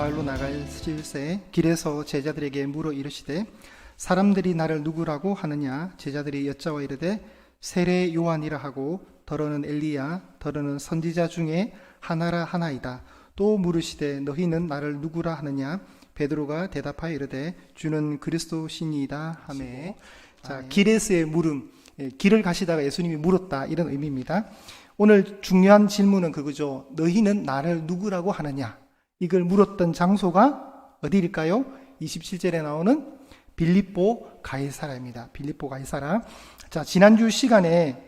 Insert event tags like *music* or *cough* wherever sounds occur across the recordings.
마을로 나갈실새 길에서 제자들에게 물어 이르시되 사람들이 나를 누구라고 하느냐? 제자들이 여짜와 이르되 세례 요한이라 하고 더러는 엘리야 더러는 선지자 중에 하나라 하나이다. 또 물으시되 너희는 나를 누구라 하느냐? 베드로가 대답하여 이르되 주는 그리스도 신이다. 하매. 자 길에서의 물음 예, 길을 가시다가 예수님이 물었다. 이런 의미입니다. 오늘 중요한 질문은 그거죠. 너희는 나를 누구라고 하느냐? 이걸 물었던 장소가 어디일까요? 27절에 나오는 빌립보 가이사라입니다. 빌립보 가이사라. 자, 지난주 시간에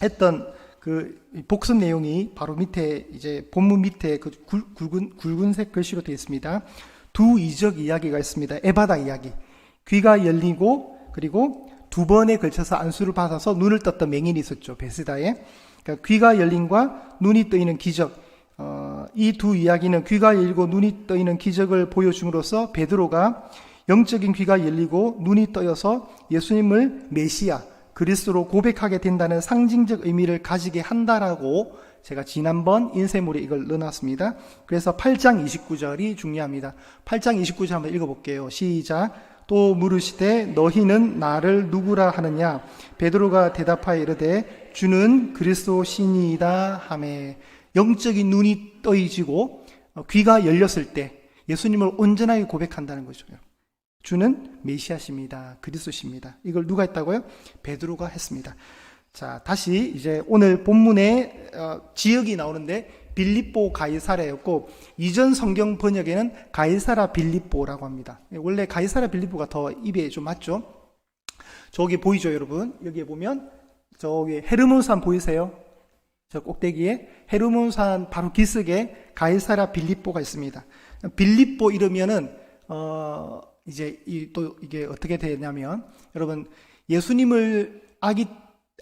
했던 그 복습 내용이 바로 밑에 이제 본문 밑에 그 굵- 굵은 굵은색 글씨로 되어 있습니다. 두 이적 이야기가 있습니다. 에바다 이야기. 귀가 열리고 그리고 두 번에 걸쳐서 안수를 받아서 눈을 떴던 맹인이 있었죠. 베스다에. 그러니까 귀가 열림과 눈이 떠있는 기적. 어, 이두 이야기는 귀가 열리고 눈이 떠있는 기적을 보여줌으로써 베드로가 영적인 귀가 열리고 눈이 떠여서 예수님을 메시아, 그리스도로 고백하게 된다는 상징적 의미를 가지게 한다라고 제가 지난번 인쇄물에 이걸 넣어놨습니다. 그래서 8장 29절이 중요합니다. 8장 29절 한번 읽어볼게요. 시작. 또 물으시되 너희는 나를 누구라 하느냐 베드로가 대답하여 이르되 주는 그리스도 신이다 하매 영적인 눈이 떠이지고 어, 귀가 열렸을 때 예수님을 온전하게 고백한다는 거죠. 주는 메시아십니다. 그리스도십니다. 이걸 누가 했다고요? 베드로가 했습니다. 자, 다시 이제 오늘 본문에 어, 지역이 나오는데 빌립보 가이사라였고 이전 성경 번역에는 가이사라 빌립보라고 합니다. 원래 가이사라 빌립보가 더 입에 좀 맞죠? 저기 보이죠, 여러분? 여기에 보면 저기 헤르몬산 보이세요? 저 꼭대기에 헤르몬산 바로 기슭에 가이사라 빌립보가 있습니다. 빌립보 이러면은 어 이제 이 또 이게 어떻게 되냐면 여러분 예수님을 아기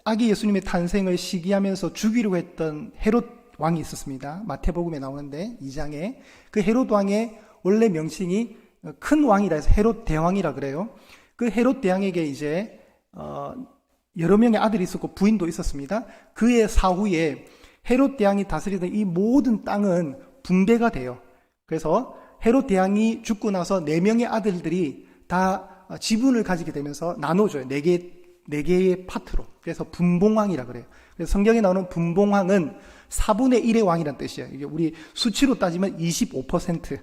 아기 예수님의 탄생을 시기하면서 죽이려고 했던 헤롯 왕이 있었습니다. 마태복음에 나오는데 2장에 그 헤롯 왕의 원래 명칭이 큰 왕이라 해서 헤롯 대왕이라 그래요. 그 헤롯 대왕에게 이제 어 여러 명의 아들이 있었고 부인도 있었습니다. 그의 사후에 헤롯 대왕이 다스리던 이 모든 땅은 분배가 돼요. 그래서 헤롯 대왕이 죽고 나서 네 명의 아들들이 다 지분을 가지게 되면서 나눠줘요. 네 개, 네 개의 파트로. 그래서 분봉왕이라 그래요. 그래서 성경에 나오는 분봉왕은 4분의 1의 왕이란 뜻이에요. 이게 우리 수치로 따지면 25%.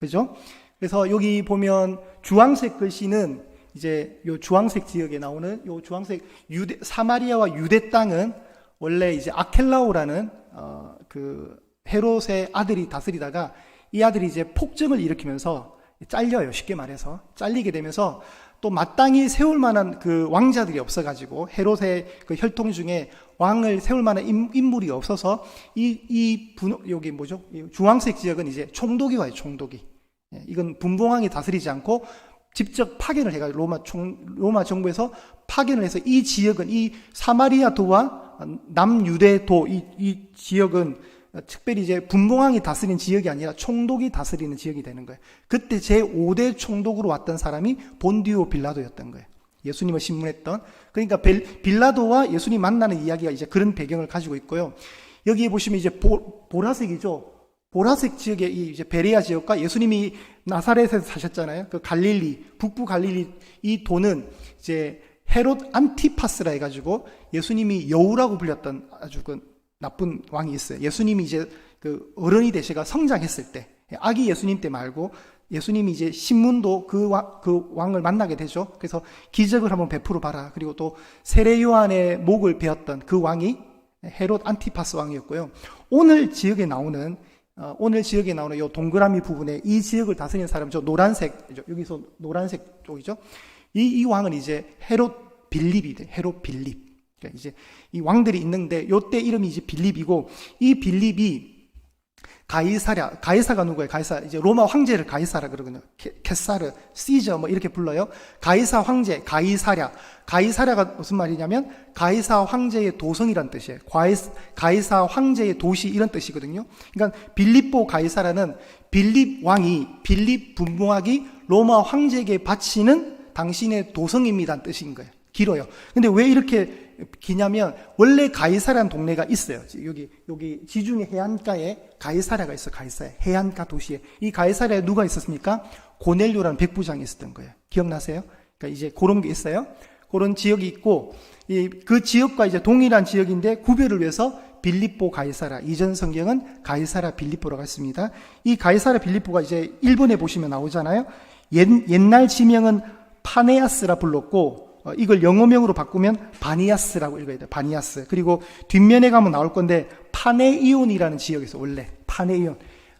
그죠? 그래서 여기 보면 주황색 글씨는 이제 요 주황색 지역에 나오는 요 주황색 유대 사마리아와 유대 땅은 원래 이제 아켈라오라는 어 그 헤롯의 아들이 다스리다가 이 아들이 이제 폭정을 일으키면서 잘려요. 쉽게 말해서 잘리게 되면서 또 마땅히 세울 만한 그 왕자들이 없어가지고 헤롯의 그 혈통 중에 왕을 세울 만한 인- 인물이 없어서 이, 이 분, 여기 뭐죠? 이 주황색 지역은 이제 총독이 와요, 총독이. 예, 이건 분봉왕이 다스리지 않고 직접 파견을 해가지고 로마 총, 로마 정부에서 파견을 해서 이 지역은 이 사마리아 도와 남유대 도, 이, 이 지역은 특별히 이제 분봉왕이 다스리는 지역이 아니라 총독이 다스리는 지역이 되는 거예요. 그때 제 5대 총독으로 왔던 사람이 본디오 빌라도였던 거예요. 예수님을 신문했던. 그러니까 벨- 빌라도와 예수님 만나는 이야기가 이제 그런 배경을 가지고 있고요. 여기에 보시면 이제 보, 보라색이죠. 보라색 지역의 이 이제 베레아 지역과 예수님이 나사렛에서 사셨잖아요. 그 갈릴리, 북부 갈릴리 이 도는 이제 헤롯 안티파스라 해가지고 예수님이 여우라고 불렸던 아주 그 나쁜 왕이 있어요. 예수님이 이제 그 어른이 되시가 성장했을 때, 아기 예수님 때 말고 예수님이 이제 신문도 그, 왕, 그 왕을 만나게 되죠. 그래서 기적을 한번 베풀어 봐라. 그리고 또 세례 요한의 목을 베었던 그 왕이 헤롯 안티파스 왕이었고요. 오늘 지역에 나오는 어, 오늘 지역에 나오는 이 동그라미 부분에 이 지역을 다스리는 사람 저 노란색 여기서 노란색 쪽이죠. 이, 이 왕은 이제 헤롯 빌립이 돼. 헤롯 빌립. 그러니까 이제 이 왕들이 있는데 요때 이름이 이제 빌립이고 이 빌립이 가이사랴 가이사가 누구예요? 가이사 이제 로마 황제를 가이사라 그러거든요. 케, 케사르, 시저 뭐 이렇게 불러요. 가이사 황제, 가이사랴. 가이사랴가 무슨 말이냐면 가이사 황제의 도성이란 뜻이에요. 가이사, 가이사 황제의 도시 이런 뜻이거든요. 그러니까 빌립보 가이사라는 빌립 왕이 빌립 분봉학이 로마 황제에게 바치는 당신의 도성입니다는 뜻인 거예요. 길어요. 근데 왜 이렇게 기냐면 원래 가이사라는 동네가 있어요. 여기 여기 지중해 해안가에 가이사라가 있어. 가이사라 해안가 도시에 이 가이사라에 누가 있었습니까? 고넬료라는 백부장이 있었던 거예요. 기억나세요? 그러니까 이제 그런 게 있어요. 그런 지역이 있고 이 그 지역과 이제 동일한 지역인데 구별을 위해서 빌립보 가이사라 이전 성경은 가이사라 빌립보라고 했습니다. 이 가이사라 빌립보가 이제 일본에 보시면 나오잖아요. 옛, 옛날 지명은 파네아스라 불렀고 어, 이걸 영어명으로 바꾸면 바니아스라고 읽어야 돼요. 바니아스. 그리고 뒷면에 가면 나올 건데 파네이온이라는 지역에서 원래 파네이온.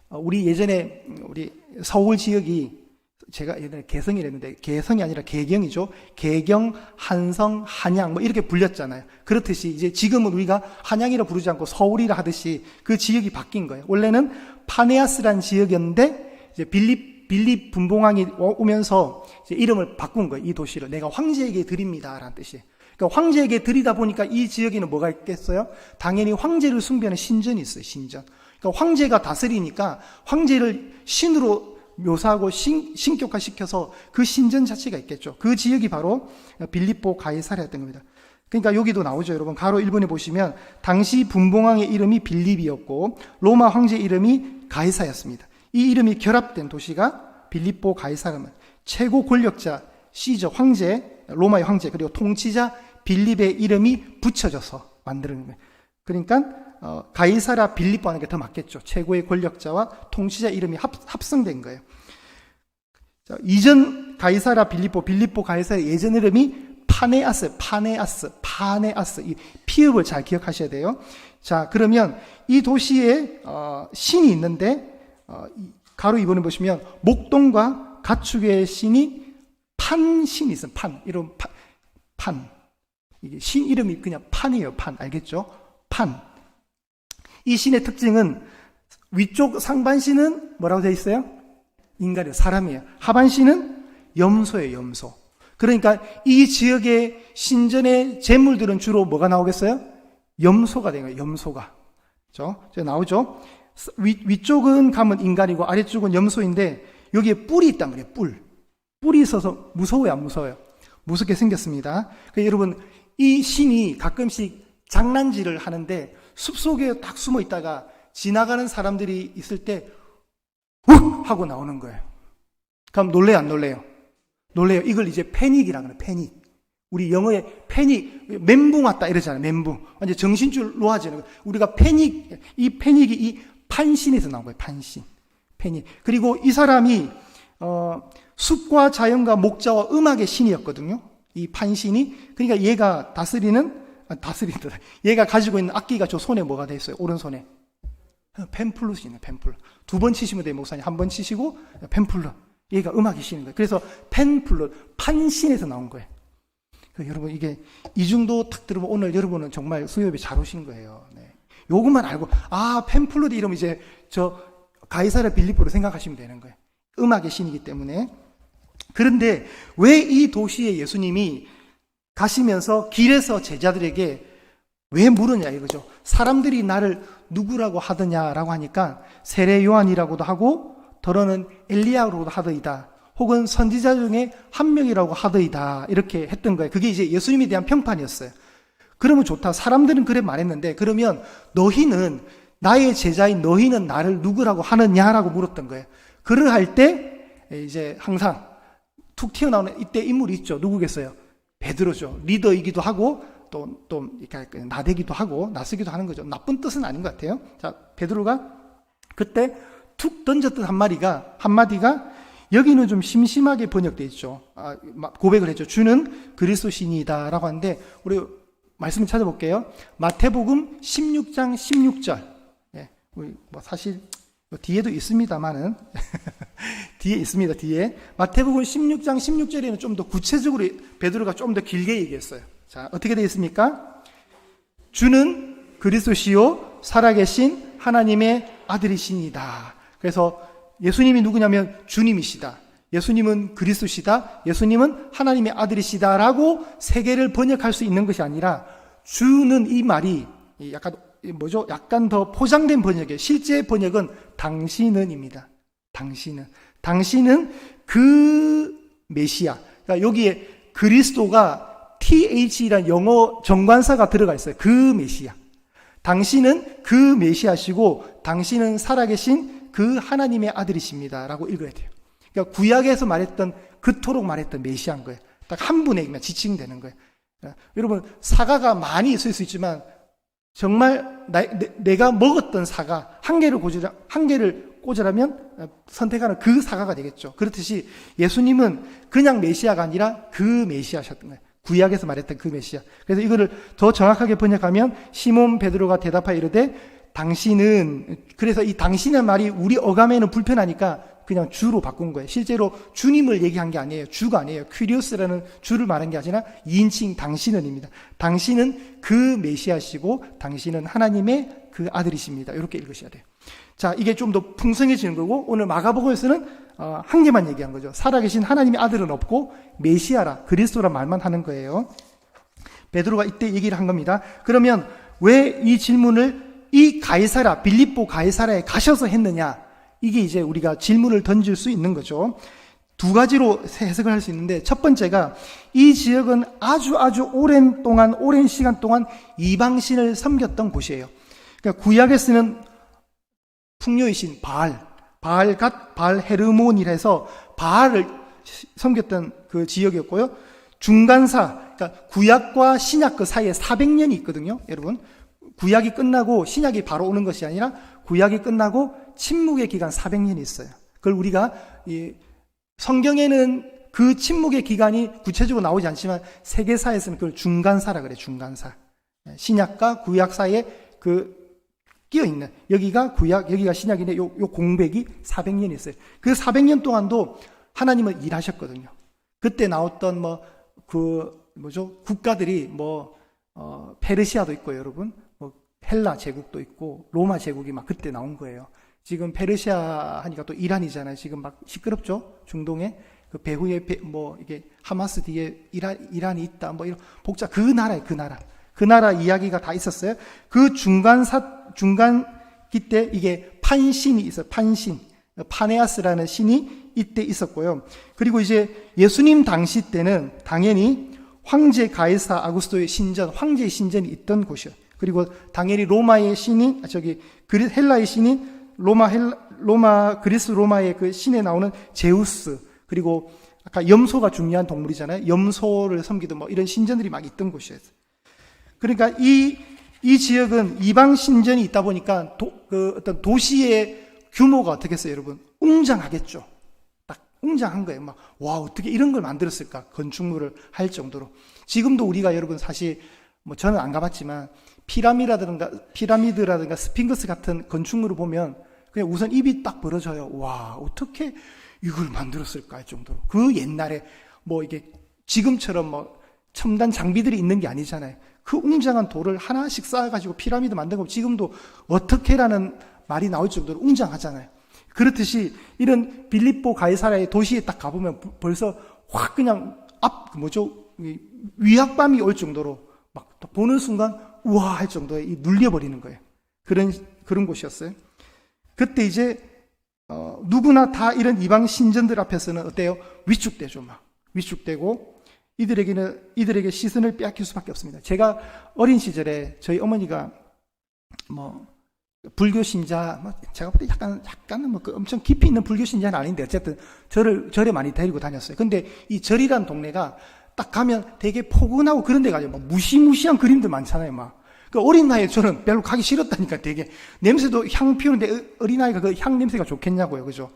어, 우리 예전에 음, 우리 서울 지역이 제가 예전에 개성이랬는데 개성이 아니라 개경이죠. 개경, 한성, 한양 뭐 이렇게 불렸잖아요. 그렇듯이 이제 지금은 우리가 한양이라 부르지 않고 서울이라 하듯이 그 지역이 바뀐 거예요. 원래는 파네아스라는 지역이었는데 이제 빌립 빌립 분봉왕이 오면서 이름을 바꾼 거예요. 이 도시를 내가 황제에게 드립니다라는 뜻이에요. 그러니까 황제에게 드리다 보니까 이 지역에는 뭐가 있겠어요? 당연히 황제를 숭배하는 신전이 있어요. 신전. 그러니까 황제가 다스리니까 황제를 신으로 묘사하고 신, 신격화시켜서 그 신전 자체가 있겠죠. 그 지역이 바로 빌립보 가이사라였던 겁니다. 그러니까 여기도 나오죠, 여러분. 가로 1번에 보시면 당시 분봉왕의 이름이 빌립이었고 로마 황제 이름이 가이사였습니다. 이 이름이 결합된 도시가 빌립보 가이사라면 최고 권력자 시저 황제 로마의 황제 그리고 통치자 빌립의 이름이 붙여져서 만드는 거예요. 그러니까 어, 가이사라 빌립보 하는 게 더 맞겠죠. 최고의 권력자와 통치자 이름이 합, 합성된 거예요. 자, 이전 가이사라 빌립보, 빌립보 가이사라 예전 이름이 파네아스, 파네아스, 파네아스. 이 피읍을 잘 기억하셔야 돼요. 자, 그러면 이 도시에 어, 신이 있는데 가로 2번에 보시면 목동과 가축의 신이 판신이 있어요. 판. 이런 판. 판. 이게 신 이름이 그냥 판이에요. 판. 알겠죠? 판. 이 신의 특징은 위쪽 상반신은 뭐라고 되어 있어요? 인간이에요. 사람이에요. 하반신은 염소예요. 염소. 그러니까 이 지역의 신전의 재물들은 주로 뭐가 나오겠어요? 염소가 되는 거예요. 염소가. 그죠? 나오죠? 위, 위쪽은 가면 인간이고 아래쪽은 염소인데 여기에 뿔이 있단 말이에요. 뿔. 뿔이 있어서 무서워요, 안 무서워요? 무섭게 생겼습니다. 그러니까 여러분 이 신이 가끔씩 장난질을 하는데 숲속에 딱 숨어 있다가 지나가는 사람들이 있을 때 욱! 하고 나오는 거예요. 그럼 놀래요, 안 놀래요? 놀래요. 이걸 이제 패닉이라 그래요, 패닉. 우리 영어에 패닉, 멘붕 왔다 이러잖아요, 멘붕. 완전 정신줄 놓아지는 거예요. 우리가 패닉, 이 패닉이 이 판신에서 나온 거예요, 판신. 패닉. 그리고 이 사람이, 어, 숲과 자연과 목자와 음악의 신이었거든요. 이 판신이. 그러니까 얘가 다스리는, 아, 다스린다. 얘가 가지고 있는 악기가 저 손에 뭐가 돼 있어요? 오른손에. 펜플룻이네, 펜플룻. 두번 치시면 돼요, 목사님. 한 번 치시고, 펜플룻. 얘가 음악이 신인 거예요. 그래서 펜플룻, 판신에서 나온 거예요. 그 여러분, 이게 이중도 탁 들어보면 오늘 여러분은 정말 수요일에 잘 오신 거예요. 네. 요것만 알고, 아, 펜플룻 이러면 이제 저 가이사라 빌립보로 생각하시면 되는 거예요. 음악의 신이기 때문에. 그런데 왜 이 도시에 예수님이 가시면서 길에서 제자들에게 왜 물으냐 이거죠. 사람들이 나를 누구라고 하더냐라고 하니까 세례 요한이라고도 하고 더러는 엘리야로도 하더이다. 혹은 선지자 중에 한 명이라고 하더이다. 이렇게 했던 거예요. 그게 이제 예수님에 대한 평판이었어요. 그러면 좋다. 사람들은 그래 말했는데 그러면 너희는 나의 제자인 너희는 나를 누구라고 하느냐라고 물었던 거예요. 글을 할때 이제 항상 툭 튀어나오는 이때 인물이 있죠. 누구겠어요? 베드로죠. 리더이기도 하고 또, 또, 이렇게 나대기도 하고, 나서기도 하는 거죠. 나쁜 뜻은 아닌 것 같아요. 자, 베드로가 그때 툭 던졌던 한마디가, 한마디가 여기는 좀 심심하게 번역되어 있죠. 아, 고백을 했죠. 주는 그리스도 신이다라고 하는데, 우리 말씀을 찾아볼게요. 마태복음 16장 16절. 예, 뭐 사실 뒤에도 있습니다만은 *laughs* 뒤에 있습니다. 뒤에 마태복음 16장 16절에는 좀 더 구체적으로 베드로가 좀 더 길게 얘기했어요. 자, 어떻게 되어 있습니까? 주는 그리스도시요 살아계신 하나님의 아들이시니다. 그래서 예수님이 누구냐면 주님이시다. 예수님은 그리스도시다. 예수님은 하나님의 아들이시다라고 세계를 번역할 수 있는 것이 아니라 주는 이 말이 약간 뭐죠? 약간 더 포장된 번역이에요. 실제 번역은 당신은입니다. 당신은 당신은 그 메시아. 그러니까 여기에 그리스도가 TH라는 영어 정관사가 들어가 있어요. 그 메시아. 당신은 그 메시아시고 당신은 살아계신 그 하나님의 아들이십니다. 라고 읽어야 돼요. 그러니까 구약에서 말했던 그토록 말했던 메시아인 거예요. 딱 한 분에게만 지칭되는 거예요. 어, 여러분 사과가 많이 있을 수 있지만 정말 나, 내, 가 먹었던 사과 한 개를 고지라 한 개를 꽂으라면 어, 선택하는 그 사과가 되겠죠. 그렇듯이 예수님은 그냥 메시아가 아니라 그 메시아셨던 거예요. 구약에서 말했던 그 메시아. 그래서 이거를 더 정확하게 번역하면 시몬 베드로가 대답하여 이르되 당신은 그래서 이 당신의 말이 우리 어감에는 불편하니까 그냥 주로 바꾼 거예요. 실제로 주님을 얘기한 게 아니에요. 주가 아니에요. 퀴리오스라는 주를 말한 게 아니라 2인칭 당신은입니다. 당신은 그 메시아시고 당신은 하나님의 그 아들이십니다. 이렇게 읽으셔야 돼요. 자, 이게 좀 더 풍성해지는 거고 오늘 마가복음에서는 어, 한 개만 얘기한 거죠. 살아계신 하나님의 아들은 없고 메시아라 그리스도라 말만 하는 거예요. 베드로가 이때 얘기를 한 겁니다. 그러면 왜 이 질문을 이 가이사라 빌립보 가이사라에 가셔서 했느냐? 이게 이제 우리가 질문을 던질 수 있는 거죠. 두 가지로 해석을 할 수 있는데 첫 번째가 이 지역은 아주 아주 오랜 동안 오랜 시간 동안 이방신을 섬겼던 곳이에요. 그러니까 구약에 쓰는 풍요의 신 바알, 바알갓 바알 헤르몬이라서 바알을 섬겼던 그 지역이었고요. 중간사, 그러니까 구약과 신약 그 사이에 400년이 있거든요, 여러분. 구약이 끝나고 신약이 바로 오는 것이 아니라 구약이 끝나고 침묵의 기간 400년이 있어요. 그걸 우리가 이 성경에는 그 침묵의 기간이 구체적으로 나오지 않지만 세계사에서는 그걸 중간사라 그래, 중간사. 신약과 구약 사이에 그 끼어 있는 여기가 구약, 여기가 신약인데 요, 요 공백이 400년이 있어요. 그 400년 동안도 하나님은 일하셨거든요. 그때 나왔던 뭐 그 뭐죠 국가들이 뭐 어, 페르시아도 있고 여러분 뭐 헬라 제국도 있고 로마 제국이 막 그때 나온 거예요. 지금 페르시아 하니까 또 이란이잖아요. 지금 막 시끄럽죠? 중동에. 그 배후에 배, 뭐 이게 하마스 뒤에 이란, 이란이 있다. 뭐 이런 복잡 그 나라에 그 나라. 그 나라 이야기가 다 있었어요. 그 중간 사 중간기 때 이게 판신이 있어요. 판신. 파네아스라는 신이 이때 있었고요. 그리고 이제 예수님 당시 때는 당연히 황제 가이사 아구스토의 신전, 황제의 신전이 있던 곳이요. 그리고 당연히 로마의 신이 아, 저기 헬라의 신이 로마 헬 로마 그리스 로마의 그 신에 나오는 제우스 그리고 아까 염소가 중요한 동물이잖아요. 염소를 섬기던 뭐 이런 신전들이 막 있던 곳이에요. 그러니까 이, 이 지역은 이방 신전이 있다 보니까 도, 그 어떤 도시의 규모가 어떻겠어요, 여러분? 웅장하겠죠. 딱 웅장한 거예요. 막, 와, 어떻게 이런 걸 만들었을까? 건축물을 할 정도로. 지금도 우리가 여러분 사실, 뭐 저는 안 가봤지만, 피라미드라든가, 피라미드라든가 스핑크스 같은 건축물을 보면 그냥 우선 입이 딱 벌어져요. 와, 어떻게 이걸 만들었을까 할 정도로. 그 옛날에 뭐 이게 지금처럼 뭐 첨단 장비들이 있는 게 아니잖아요. 그 웅장한 돌을 하나씩 쌓아가지고 피라미드 만든 거 지금도 어떻게라는 말이 나올 정도로 웅장하잖아요. 그렇듯이 이런 빌립보 가이사라의 도시에 딱 가보면 벌써 확 그냥 앞, 뭐죠? 위압감이 올 정도로 막 보는 순간 우와 할 정도에 눌려버리는 거예요. 그런, 그런 곳이었어요. 그때 이제 어, 누구나 다 이런 이방 신전들 앞에서는 어때요? 위축되죠, 막 위축되고 이들에게는 이들에게 시선을 빼앗길 수밖에 없습니다. 제가 어린 시절에 저희 어머니가 뭐 불교 신자, 뭐 제가 볼 때 약간 약간은 뭐 그 엄청 깊이 있는 불교 신자는 아닌데 어쨌든 저를 절에 많이 데리고 다녔어요. 근데 이 절이란 동네가 딱 가면 되게 포근하고 그런 데 가죠. 막 무시무시한 그림들 많잖아요, 막. 그 어린 나이에 저는 별로 가기 싫었다니까 되게 냄새도 향 피우는데 어린아이가 그 향 냄새가 좋겠냐고요. 그죠?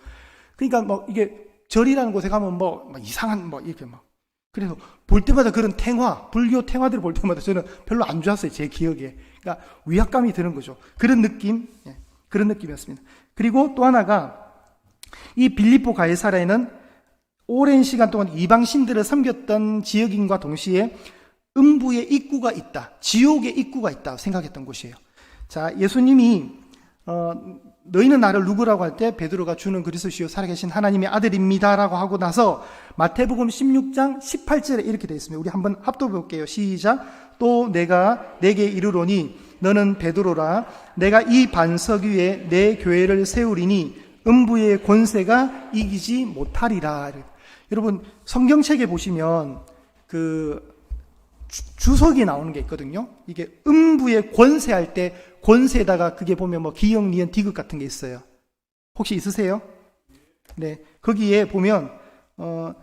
그러니까 뭐 이게 절이라는 곳에 가면 뭐 이상한 뭐 이렇게 막 그래서 볼 때마다 그런 탱화, 불교 탱화들을 볼 때마다 저는 별로 안 좋았어요. 제 기억에. 그러니까 위압감이 드는 거죠. 그런 느낌, 예, 그런 느낌이었습니다. 그리고 또 하나가 이 빌리포 가이사라에는 오랜 시간 동안 이방신들을 섬겼던 지역인과 동시에 음부의 입구가 있다. 지옥의 입구가 있다. 생각했던 곳이에요. 자, 예수님이, 어, 너희는 나를 누구라고 할 때 베드로가 주는 그리스도시요 살아계신 하나님의 아들입니다라고 하고 나서 마태복음 16장 18절에 이렇게 되어 있습니다. 우리 한번 합독해 볼게요. 시작. 또 내가 내게 이르노니 너는 베드로라 내가 이 반석 위에 내 교회를 세우리니 음부의 권세가 이기지 못하리라. 여러분 성경책에 보시면 그 주- 주석이 나오는 게 있거든요. 이게 음부에 권세할 때 권세에다가 그게 보면 뭐 기역, 니은, 디귿 같은 게 있어요. 혹시 있으세요? 네. 거기에 보면 어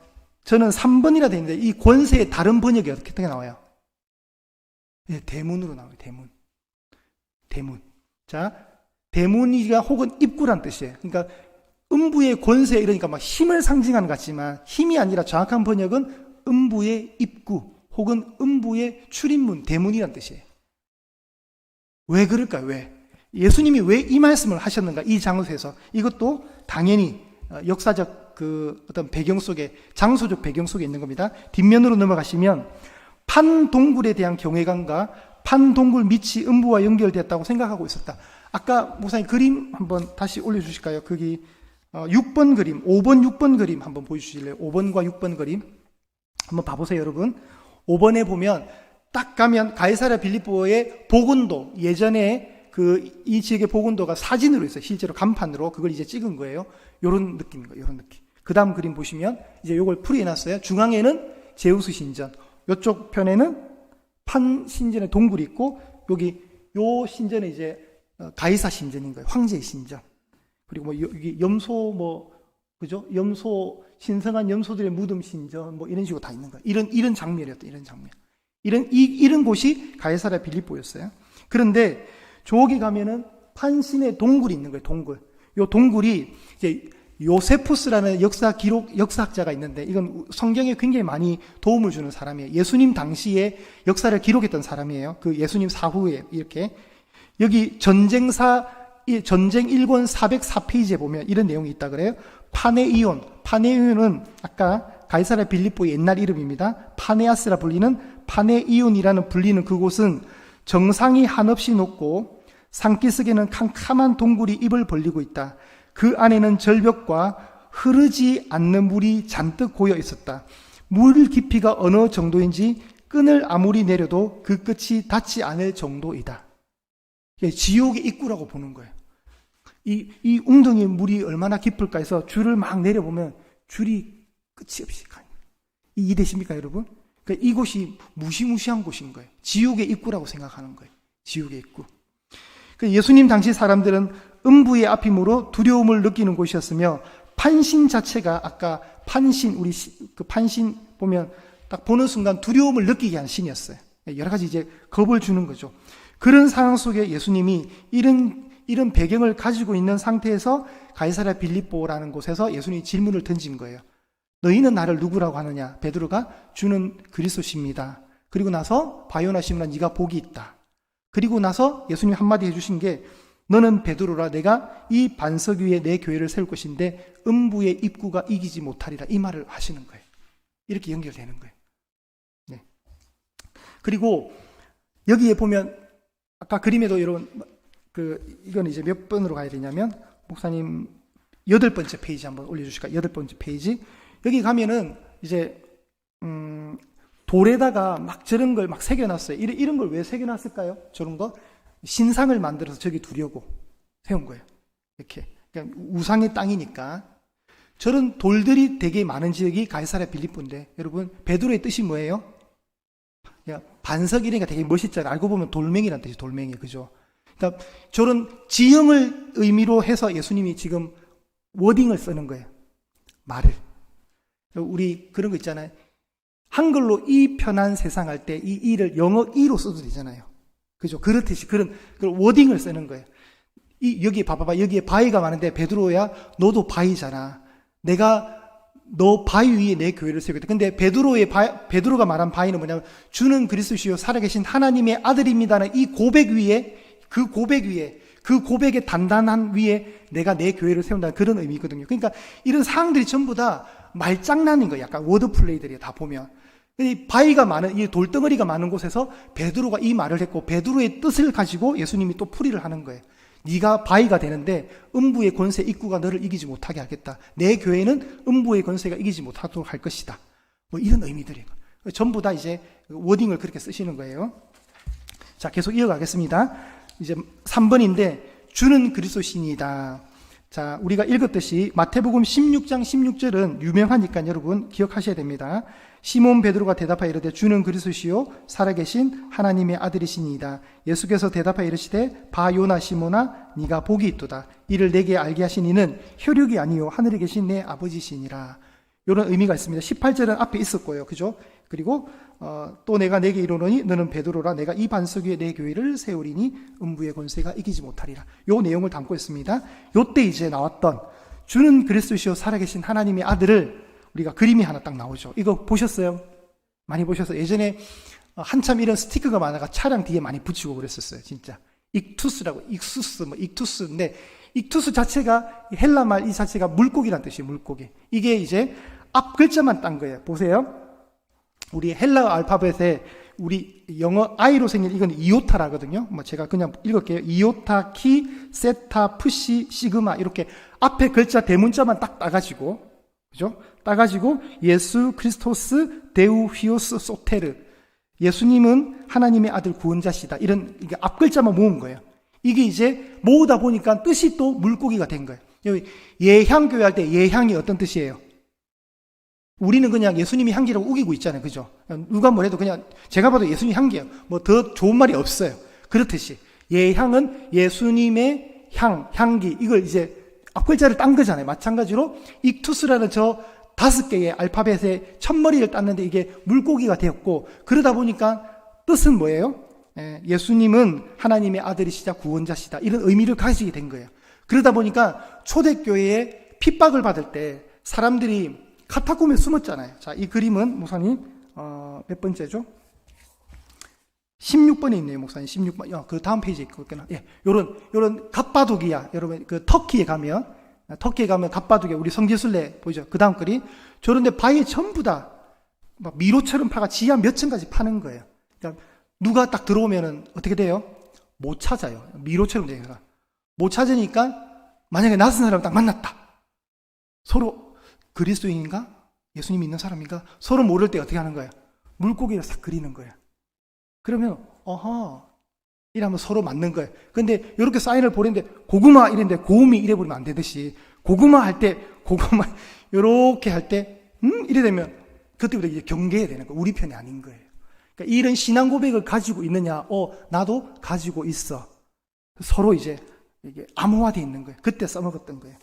저는 3번이라 되어 있는데 이 권세의 다른 번역이 어떻게 나와요? 네, 대문으로 나와요. 대문. 대문. 자, 대문이가 혹은 입구란 뜻이에요. 그러니까 음부의 권세 이러니까 막 힘을 상징하는 것 같지만 힘이 아니라 정확한 번역은 음부의 입구 혹은 음부의 출입문, 대문이란 뜻이에요. 왜 그럴까요? 왜? 예수님이 왜 이 말씀을 하셨는가? 이 장소에서 이것도 당연히 어, 역사적 그 어떤 배경 속에 장소적 배경 속에 있는 겁니다. 뒷면으로 넘어가시면 판동굴에 대한 경외감과 판동굴 밑이 음부와 연결됐다고 생각하고 있었다. 아까 목사님 그림 한번 다시 올려주실까요? 거기 어, 6번 그림, 5번, 6번 그림 한번 보여주실래요? 5번과 6번 그림 한번 봐보세요, 여러분. 5번에 보면 딱 가면 가이사라 빌립보의 보건도 예전에 그 이 지역의 보건도가 사진으로 있어요. 실제로 간판으로 그걸 이제 찍은 거예요. 요런 느낌인 거예요. 요런 느낌. 그다음 그림 보시면 이제 요걸 풀이해 놨어요. 중앙에는 제우스 신전. 요쪽 편에는 판 신전의 동굴이 있고 여기 요 신전은 이제 어, 가이사 신전인 거예요. 황제의 신전. 그리고 뭐 여기 염소 뭐 그죠? 염소 신성한 염소들의 무덤 신전 뭐 이런 식으로 다 있는 거예요. 이런 이런 장면이었다. 이런 장면. 이런 이 이런 곳이 가이사라 빌립보였어요. 그런데 저기 가면은 판신의 동굴이 있는 거예요. 동굴. 요 동굴이 이제 요세푸스라는 역사 기록 역사학자가 있는데 이건 성경에 굉장히 많이 도움을 주는 사람이에요. 예수님 당시에 역사를 기록했던 사람이에요. 그 예수님 사후에 이렇게 여기 전쟁사 이 전쟁 1권 404페이지에 보면 이런 내용이 있다 그래요. 파네이온. 파네이온은 아까 가이사라 빌립보의 옛날 이름입니다. 파네아스라 불리는 파네이온이라는 불리는 그곳은 정상이 한없이 높고 산기슭에는 캄캄한 동굴이 입을 벌리고 있다. 그 안에는 절벽과 흐르지 않는 물이 잔뜩 고여 있었다. 물 깊이가 어느 정도인지 끈을 아무리 내려도 그 끝이 닿지 않을 정도이다. 지옥의 입구라고 보는 거예요. 이, 이 웅덩이 물이 얼마나 깊을까 해서 줄을 막 내려보면 줄이 끝이 없이 가요. 이해되십니까, 여러분? 그러니까 이곳이 무시무시한 곳인 거예요. 지옥의 입구라고 생각하는 거예요. 지옥의 입구. 그 예수님 당시 사람들은 음부의 앞이므로 두려움을 느끼는 곳이었으며 판신 자체가 아까 판신 우리 시- 그 판신 보면 딱 보는 순간 두려움을 느끼게 한 신이었어요. 여러 가지 이제 겁을 주는 거죠. 그런 상황 속에 예수님이 이런 이런 배경을 가지고 있는 상태에서 가이사라 빌립보라는 곳에서 예수님이 질문을 던진 거예요. 너희는 나를 누구라고 하느냐? 베드로가 주는 그리스도십니다. 그리고 나서 바요나 시므나 네가 복이 있다. 그리고 나서 예수님 한마디 해주신 게 너는 베드로라 내가 이 반석 위에 내 교회를 세울 것인데 음부의 입구가 이기지 못하리라 이 말을 하시는 거예요. 이렇게 연결되는 거예요. 네. 그리고 여기에 보면 아까 그림에도 여러분 그 이건 이제 몇 번으로 가야 되냐면 목사님 여덟 번째 페이지 한번 올려주실까요? 여덟 번째 페이지 여기 가면은 이제 음, 돌에다가 막 저런 걸 막 새겨놨어요. 이런, 이런 걸 왜 새겨놨을까요? 저런 거 신상을 만들어서 저기 두려고 세운 거예요. 이렇게 그러니까 우상의 땅이니까 저런 돌들이 되게 많은 지역이 가이사라 빌립보인데 여러분 베드로의 뜻이 뭐예요? 그냥 반석이니까 되게 멋있잖아요. 알고 보면 돌멩이란 뜻이 돌멩이 그죠? 그러니까 저런 지형을 의미로 해서 예수님이 지금 워딩을 쓰는 거예요. 말을. 우리 그런 거 있잖아요. 한글로 이 편한 세상 할 때 이 이를 영어 이로 써도 되잖아요. 그죠? 그렇듯이 그런 그런 워딩을 쓰는 거예요. 이 여기 봐봐봐 여기에 바위가 많은데 베드로야 너도 바위잖아. 내가 너 바위 위에 내 교회를 세우겠다. 근데 베드로의 바, 베드로가 말한 바위는 뭐냐면 주는 그리스도시요 살아계신 하나님의 아들입니다는 이 고백 위에 그 고백 위에 그 고백의 단단한 위에 내가 내 교회를 세운다는 그런 의미거든요. 그러니까 이런 사항들이 전부 다 말장난인 거예요. 약간 워드 플레이들이 다 보면. 이 바위가 많은 이 돌덩어리가 많은 곳에서 베드로가 이 말을 했고 베드로의 뜻을 가지고 예수님이 또 풀이를 하는 거예요. 네가 바위가 되는데 음부의 권세 입구가 너를 이기지 못하게 하겠다. 내 교회는 음부의 권세가 이기지 못하도록 할 것이다. 뭐 이런 의미들이에요. 전부 다 이제 워딩을 그렇게 쓰시는 거예요. 자, 계속 이어가겠습니다. 이제 3번인데 주는 그리스도신이다. 자, 우리가 읽었듯이 마태복음 16장 16절은 유명하니까 여러분 기억하셔야 됩니다. 시몬 베드로가 대답하여 이르되 주는 그리스도시요 살아계신 하나님의 아들이시니이다. 예수께서 대답하여 이르시되 바 요나 시몬아 네가 복이 있도다. 이를 내게 알게 하신 이는 혈육이 아니요 하늘에 계신 내 아버지시니라. 이런 의미가 있습니다. 18절은 앞에 있었고요. 그죠? 그리고 어, 또 내가 내게 이르노니 너는 베드로라 내가 이 반석 위에 내 교회를 세우리니 음부의 권세가 이기지 못하리라. 요 내용을 담고 있습니다. 요때 이제 나왔던 주는 그리스도시요 살아계신 하나님의 아들을 우리가 그림이 하나 딱 나오죠. 이거 보셨어요? 많이 보셨어요? 예전에 어, 한참 이런 스티커가 많아가 차량 뒤에 많이 붙이고 그랬었어요. 진짜. 익투스라고 익수스 뭐 익투스인데 익투스 자체가 헬라 말 이 자체가 물고기란 뜻이에요. 물고기. 이게 이제 앞 글자만 딴 거예요. 보세요. 우리 헬라 알파벳에 우리 영어 I로 생긴 이건 이오타라거든요. 뭐 제가 그냥 읽을게요. 이오타, 키, 세타, 푸시, 시그마 이렇게 앞에 글자 대문자만 딱 따가지고 그죠? 따가지고 예수 크리스토스 데우 휘오스 소테르 예수님은 하나님의 아들 구원자시다. 이런 앞 글자만 모은 거예요. 이게 이제 모으다 보니까 뜻이 또 물고기가 된 거예요. 여기 예향 교회 할 때 예향이 어떤 뜻이에요? 우리는 그냥 예수님이 향기라고 우기고 있잖아요. 그죠? 누가 뭐래도 그냥 제가 봐도 예수님 향기예요. 뭐 더 좋은 말이 없어요. 그렇듯이 예 향은 예수님의 향, 향기 이걸 이제 앞글자를 딴 거잖아요. 마찬가지로 익투스라는 저 다섯 개의 알파벳의 첫머리를 땄는데 이게 물고기가 되었고 그러다 보니까 뜻은 뭐예요? 예, 예수님은 하나님의 아들이시자 구원자시다. 이런 의미를 가지게 된 거예요. 그러다 보니까 초대교회에 핍박을 받을 때 사람들이 카타콤에 숨었잖아요. 자, 이 그림은 목사님 어, 몇 번째죠? 16번에 있네요, 목사님. 16번. 어, 그 다음 페이지에 있거든요. 예. 요런 요런 갑바도기야. 여러분 그 터키에 가면 터키에 가면 갑바도기야. 우리 성지순례 보이죠? 그 다음 그림. 저런데 바위에 전부 다 막 미로처럼 파가 지하 몇 층까지 파는 거예요. 그러니까 누가 딱 들어오면은 어떻게 돼요? 못 찾아요. 미로처럼 돼요. 못 찾으니까 만약에 낯선 사람 딱 만났다. 서로 그리스도인인가? 예수님 믿는 사람인가? 서로 모를 때 어떻게 하는 거야? 물고기를 싹 그리는 거야. 그러면 어허 이러면 서로 맞는 거예요. 근데 이렇게 사인을 보냈는데 고구마 이랬는데 고음이 이래 버리면 안 되듯이 고구마 할 때 고구마 *laughs* 이렇게 할 때 음? 이래 되면 그때부터 이제 경계해야 되는 거예요. 우리 편이 아닌 거예요. 그러니까 이런 신앙 고백을 가지고 있느냐? 어 나도 가지고 있어. 서로 이제 이게 암호화되어 있는 거예요. 그때 써먹었던 거예요.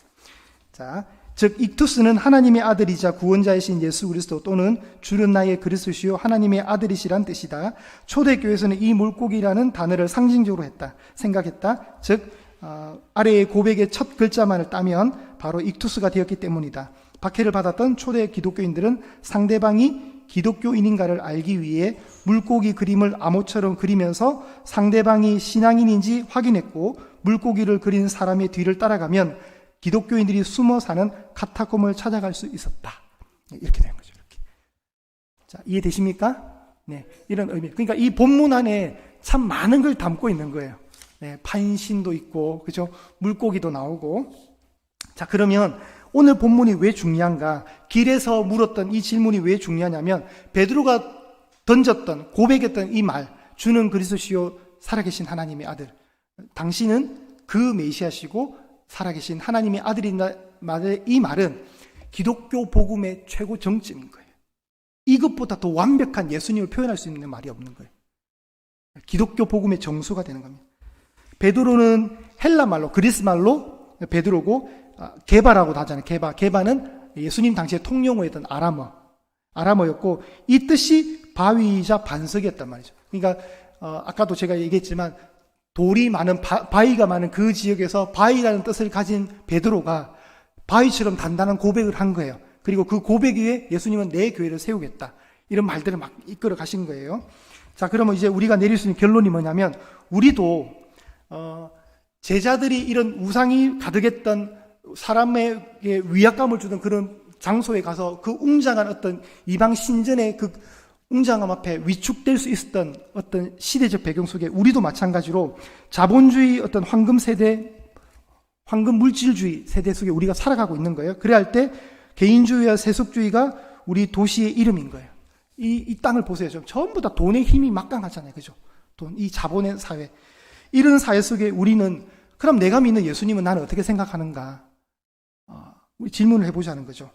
자, 즉 익투스는 하나님의 아들이자 구원자이신 예수 그리스도 또는 주는 나의 그리스도시요 하나님의 아들이시란 뜻이다. 초대교회에서는 이 물고기라는 단어를 상징적으로 했다. 생각했다. 즉 어, 아래의 고백의 첫 글자만을 따면 바로 익투스가 되었기 때문이다. 박해를 받았던 초대 기독교인들은 상대방이 기독교인인가를 알기 위해 물고기 그림을 암호처럼 그리면서 상대방이 신앙인인지 확인했고 물고기를 그린 사람의 뒤를 따라가면 기독교인들이 숨어 사는 카타콤을 찾아갈 수 있었다. 네, 이렇게 되는 거죠. 이렇게. 자, 이해되십니까? 네, 이런 의미. 그러니까 이 본문 안에 참 많은 걸 담고 있는 거예요. 네, 판신도 있고, 그죠? 물고기도 나오고. 자, 그러면 오늘 본문이 왜 중요한가? 길에서 물었던 이 질문이 왜 중요하냐면 베드로가 던졌던 고백했던 이 말, 주는 그리스도시요 살아계신 하나님의 아들. 당신은 그 메시아시고 살아계신 하나님의 아들이나 이 말은 기독교 복음의 최고 정점인 거예요. 이것보다 더 완벽한 예수님을 표현할 수 있는 말이 없는 거예요. 기독교 복음의 정수가 되는 겁니다. 베드로는 헬라 말로 그리스 말로 베드로고 아, 게바라고도 하잖아요. 게바. 게바는 예수님 당시에 통용어였던 아람어. 아람어였고 이 뜻이 바위이자 반석이었단 말이죠. 그러니까 어, 아까도 제가 얘기했지만 돌이 많은 바, 바위가 많은 그 지역에서 바위라는 뜻을 가진 베드로가 바위처럼 단단한 고백을 한 거예요. 그리고 그 고백 위에 예수님은 내 교회를 세우겠다. 이런 말들을 막 이끌어 가신 거예요. 자, 그러면 이제 우리가 내릴 수 있는 결론이 뭐냐면 우리도 어, 제자들이 이런 우상이 가득했던 사람에게 위압감을 주던 그런 장소에 가서 그 웅장한 어떤 이방 신전의 그 웅장함 앞에 위축될 수 있었던 어떤 시대적 배경 속에 우리도 마찬가지로 자본주의 어떤 황금 세대, 황금 물질주의 세대 속에 우리가 살아가고 있는 거예요. 그래야 할 때 개인주의와 세속주의가 우리 도시의 이름인 거예요. 이, 이 땅을 보세요. 좀 전부 다 돈의 힘이 막강하잖아요. 그죠? 돈, 이 자본의 사회. 이런 사회 속에 우리는 그럼 내가 믿는 예수님은 나는 어떻게 생각하는가? 우리 질문을 해보자는 거죠.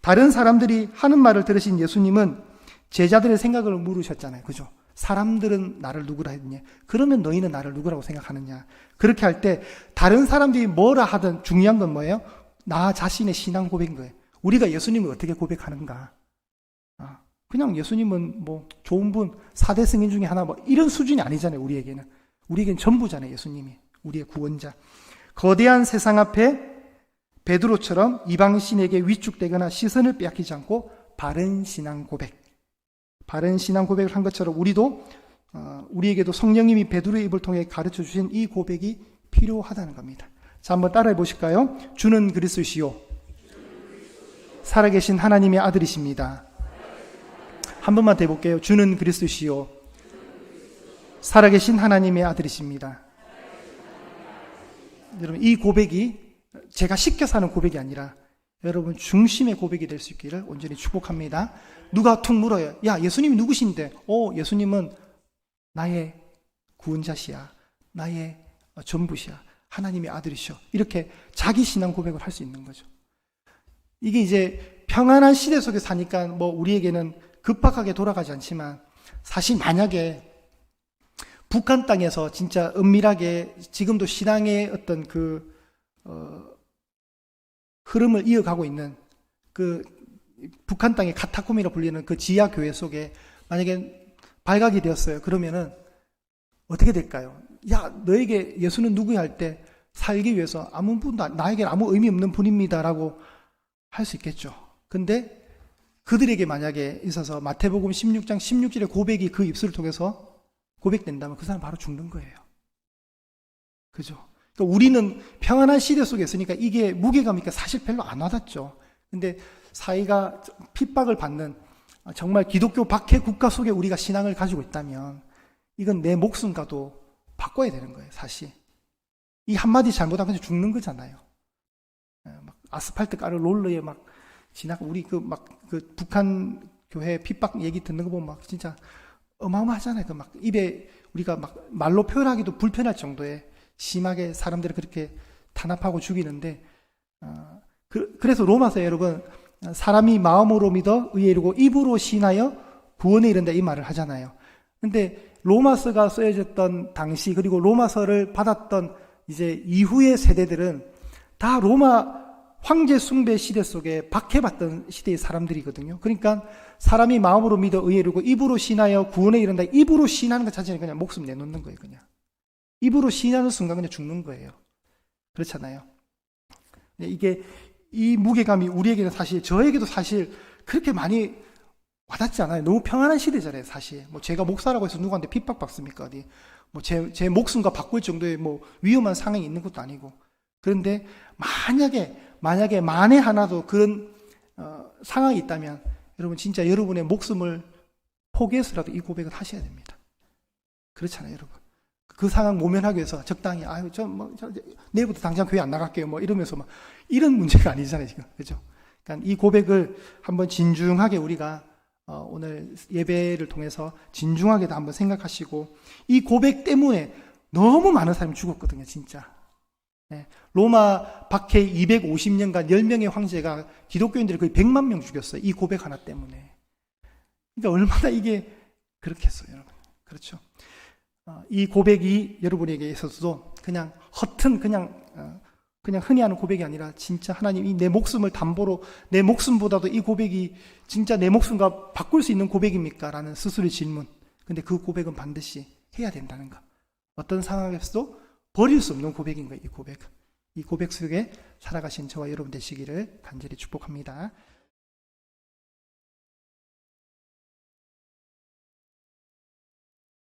다른 사람들이 하는 말을 들으신 예수님은 제자들의 생각을 물으셨잖아요. 그죠? 사람들은 나를 누구라 했느냐? 그러면 너희는 나를 누구라고 생각하느냐? 그렇게 할 때 다른 사람들이 뭐라 하든 중요한 건 뭐예요? 나 자신의 신앙 고백인 거예요. 우리가 예수님을 어떻게 고백하는가? 아, 그냥 예수님은 뭐 좋은 분, 사대 승인 중에 하나 뭐 이런 수준이 아니잖아요. 우리에게는. 우리에겐 전부잖아요. 예수님이. 우리의 구원자. 거대한 세상 앞에 베드로처럼 이방신에게 위축되거나 시선을 빼앗기지 않고 바른 신앙 고백. 바른 신앙 고백을 한 것처럼 우리도 어, 우리에게도 성령님이 베드로의 입을 통해 가르쳐 주신 이 고백이 필요하다는 겁니다. 자, 한번 따라해 보실까요? 주는 그리스도시요. 살아계신 하나님의 아들이십니다. 한 번만 더 해볼게요. 주는 그리스도시요. 살아계신 하나님의 아들이십니다. 여러분, 이 고백이 제가 시켜서 하는 고백이 아니라 여러분 중심의 고백이 될 수 있기를 온전히 축복합니다. 누가 툭 물어요. 야, 예수님이 누구신데? 어, 예수님은 나의 구원자시야. 나의 전부시야. 하나님의 아들이셔. 이렇게 자기 신앙 고백을 할 수 있는 거죠. 이게 이제 평안한 시대 속에 사니까 뭐 우리에게는 급박하게 돌아가지 않지만 사실 만약에 북한 땅에서 진짜 은밀하게 지금도 신앙의 어떤 그, 어, 흐름을 이어가고 있는 그 북한 땅의 카타콤이라 불리는 그 지하 교회 속에 만약에 발각이 되었어요. 그러면은 어떻게 될까요? 야, 너에게 예수는 누구야 할 때 살기 위해서 아무 분도, 안- 나에게 아무 의미 없는 분입니다라고 할 수 있겠죠. 근데 그들에게 만약에 있어서 마태복음 16장 16절의 고백이 그 입술을 통해서 고백된다면 그 사람 바로 죽는 거예요. 그죠? 그러니까 우리는 평안한 시대 속에 있으니까 이게 무게감이니까 사실 별로 안 와닿죠. 근데 사이가 핍박을 받는 정말 기독교 박해 국가 속에 우리가 신앙을 가지고 있다면 이건 내 목숨과도 바꿔야 되는 거예요, 사실. 이 한마디 잘못하면 죽는 거잖아요. 예, 막 아스팔트 깔을 롤러에 막 지나가 우리 그막그 북한 교회 핍박 얘기 듣는 거 보면 막 진짜 어마어마하잖아요. 그 막 입에 우리가 막 말로 표현하기도 불편할 정도의 심하게 사람들을 그렇게 탄압하고 죽이는데 어, 그, 그래서 로마서 여러분 사람이 마음으로 믿어 의에 이르고 입으로 신하여 구원에 이른다 이 말을 하잖아요. 근데 로마서가 쓰여졌던 당시 그리고 로마서를 받았던 이제 이후의 세대들은 다 로마 황제 숭배 시대 속에 박해받던 시대의 사람들이거든요. 그러니까 사람이 마음으로 믿어 의에 이르고 입으로 신하여 구원에 이른다. 입으로 신하는 것 자체는 그냥 목숨 내놓는 거예요, 그냥. 입으로 신하는 순간 그냥 죽는 거예요. 그렇잖아요. 네, 이게 이 무게감이 우리에게는 사실 저에게도 사실 그렇게 많이 와닿지 않아요. 너무 평안한 시대잖아요, 사실. 뭐 제가 목사라고 해서 누구한테 핍박받습니까? 어디. 뭐 제, 제 목숨과 바꿀 정도의 뭐 위험한 상황이 있는 것도 아니고. 그런데 만약에, 만약에 만에 하나도 그런 어, 상황이 있다면 여러분 진짜 여러분의 목숨을 포기해서라도 이 고백을 하셔야 됩니다. 그렇잖아요, 여러분. 그 상황 모면하기 위해서 적당히 아유 저뭐 저, 내일부터 당장 교회 안 나갈게요 뭐 이러면서 막 이런 문제가 아니잖아요 지금. 그죠? 그러니까 이 고백을 한번 진중하게 우리가 어, 오늘 예배를 통해서 진중하게도 한번 생각하시고 이 고백 때문에 너무 많은 사람이 죽었거든요 진짜. 네. 로마 박해 250년간 10명의 황제가 기독교인들을 거의 100만 명 죽였어요 이 고백 하나 때문에. 그러니까 얼마나 이게 그렇겠어요 여러분. 그렇죠? 어, 이 고백이 여러분에게 있어서도 그냥 허튼 그냥 어, 그냥 흔히 하는 고백이 아니라 진짜 하나님이 내 목숨을 담보로 내 목숨보다도 이 고백이 진짜 내 목숨과 바꿀 수 있는 고백입니까? 라는 스스로의 질문. 근데 그 고백은 반드시 해야 된다는 것. 어떤 상황에서도 버릴 수 없는 고백인 거예요, 이 고백. 이 고백 속에 살아가신 저와 여러분 되시기를 간절히 축복합니다.